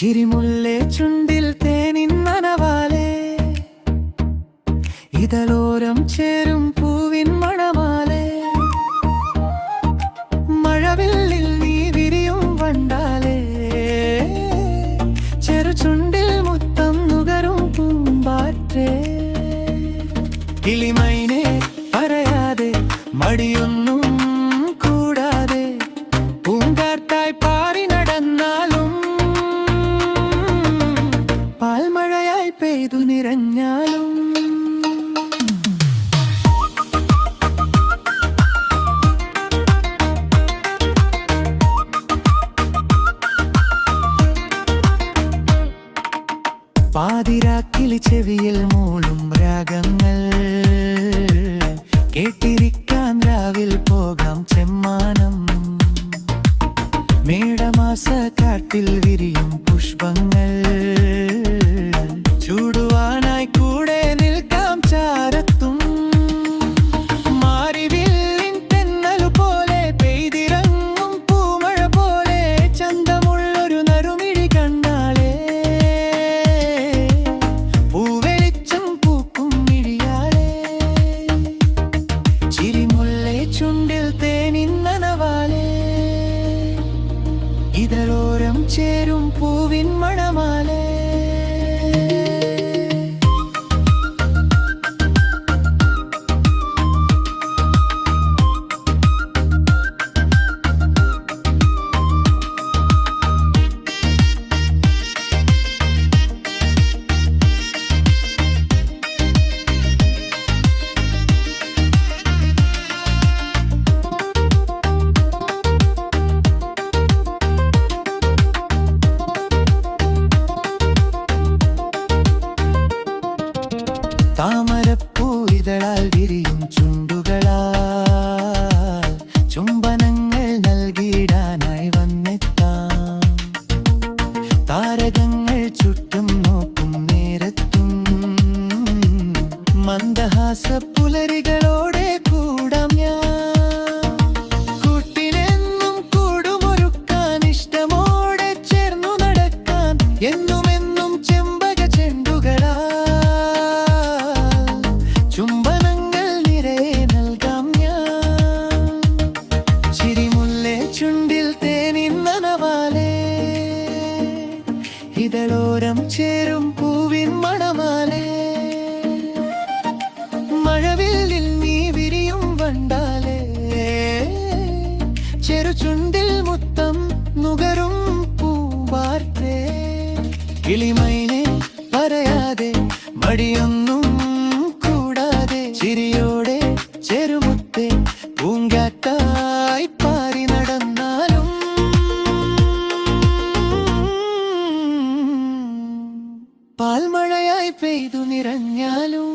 ചിരിമുല്ലേ ചുണ്ടിൽ തേനിൻ നനവാലേ. ഇതലോരം ചേരും പൂവിൻ മണമാലേ. മഴവില്ലിൽ നീ വിരിയും വണ്ടാലേ. ചെറുചുണ്ടിൽ മുത്തം നുകരും പൂമ്പാറ്റേ. കിളിമൈനെ പറയാതെ മടിയൊന്നും പാതിരാക്കിളി ചെവിയിൽ മൂളും രാഗങ്ങൾ. കേട്ടിരിക്കാൻ രാവിൽ പോകാം ചെമ്മാനം. മേടമാസ കാട്ടിൽ വിരിയും പുഷ്പങ്ങൾ. ചുണ്ടിൽ തേനിന്നനവാലേ ഇതരോരം ചേരും പൂവിൻ താമരപ്പൂ ഇതളാൽ വിരിയും ചുണ്ടുകളാ ചുംബനങ്ങൾ ഇതളോരം ചേരും പൂവിൻ മണമാലേ. മഴവില്ലിൽ നീ വിരിയും വണ്ടാലേ. ചെറുചുണ്ടിൽ മുത്തം നുകരും പൂവാർത്തേ. കിളിമൈനെ പറയാതെ മടിയൊന്നും പാൽമഴയായി പെയ്തു നിറഞ്ഞാലും